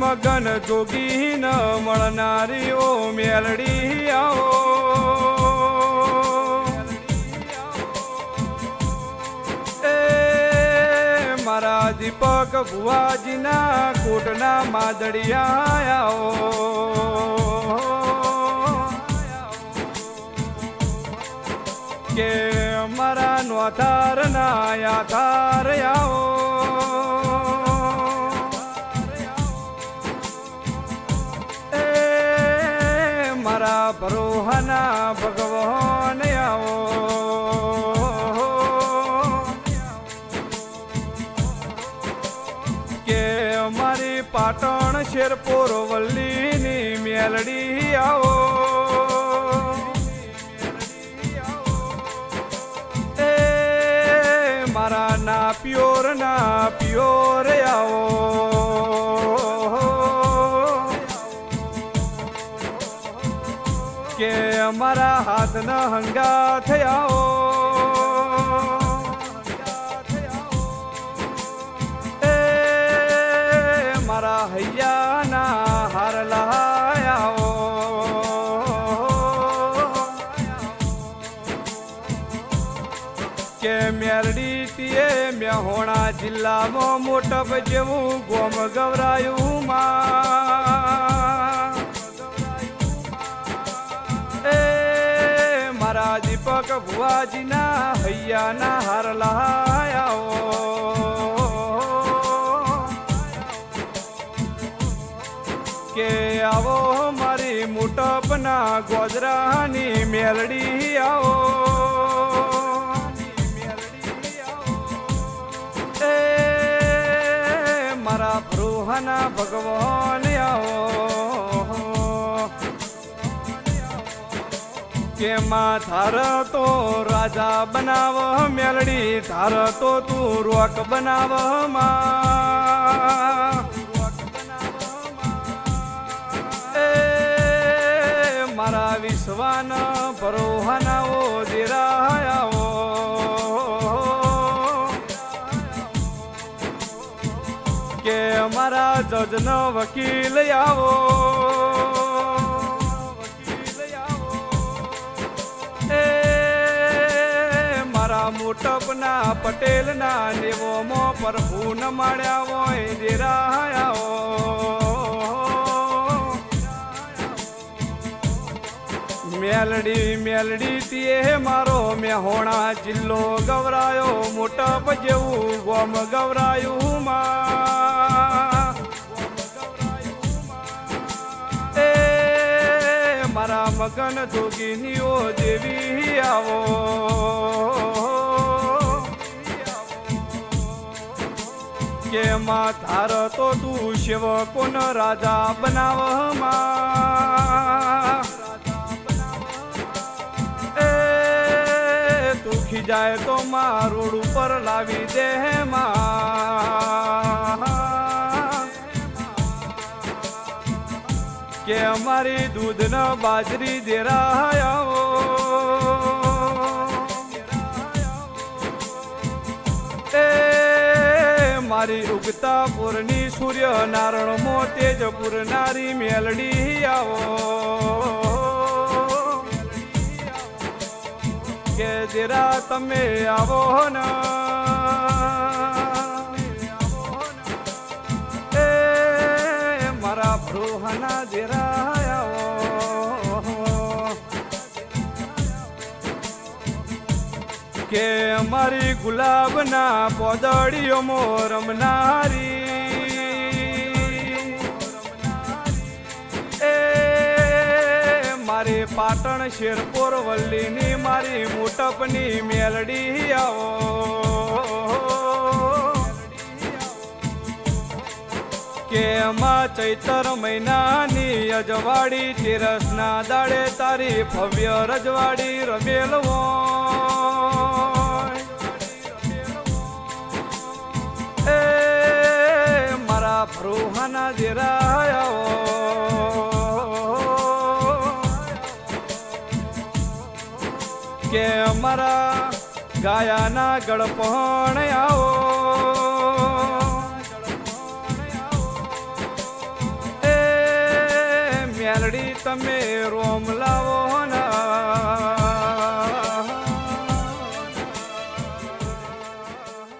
મગન જોગી ન મળનારી ઓ મેલડી આવો. મારા દીપક ભુવાજીના કોટના માદડિયા આવો. કે મારા નોધાર ના યાથાર આવો. ભરોહાના ભગવાન આવો. કે અમારી પાટણ શેરપુર વલ્લીની મેલડી આવો. એ મારા ના પ્યોર ના પ્યોર આવો. કે અમારા હાથના હંગા થયાઓ. એ મારા હૈયાના હાર લહાયાઓ કે મેરડી તીએ મેહોણા જિલ્લામાં મોટપ જેવું ગોમ ગવરાયું માં. ભુવાજીના હૈયાના હાર લહાયાઓ કે આવો મારી મોટપના ગોજરાની મેલડી આવો. મારા બ્રુહના ભગવાન આવો. કે થાર તો રાજા બનાવ, મેલડી ધાર તો તું રોક બનાવ મારા વિશ્વાન પરોહનાઓ દેરાયાઓ કે મારા જજનો વકીલ આવો. મારા મોટપના પટેલના નેવોમાં પ્રભુ ન માળ્યા હોય દેરાયાઓ મેલડી મેલડી તીએ મારો મેહોણા જિલ્લો ગવરાયો, મોટપ જેવું ગોમ ગવરાયું માં. મારા મગન જોગીનીઓ દેવી આવો. કે માં ધાર તો તું શિવ કોન રાજા બનાવ એ તું ખીજાય તો માં ઉપર લાવી દે માં. કે અમારી દૂધ ન બાજરી દેરાયાઓ એ મારી ઉગતા પૂરની સૂર્ય નારણ મો તેજપુર નારી મેલડી આવો. કે જરા તમે આવો એ મારા ભરોહાના દેરાયાઓ કે અમારી ગુલાબના પોદળીઓ રમનારી એ મારી પાટણ શેરપોર વલ્લીની મારી મોટપની મેલડી આવો. કે એમાં ચૈતર મહિનાની અજવાડી તેરસના દાડે તારી ભવ્ય રજવાડી રમેલ દેરાયાઓ કે અમારા ગાયાના ગળપણ આવો. મેલડી તમે રોમ લાવો ના.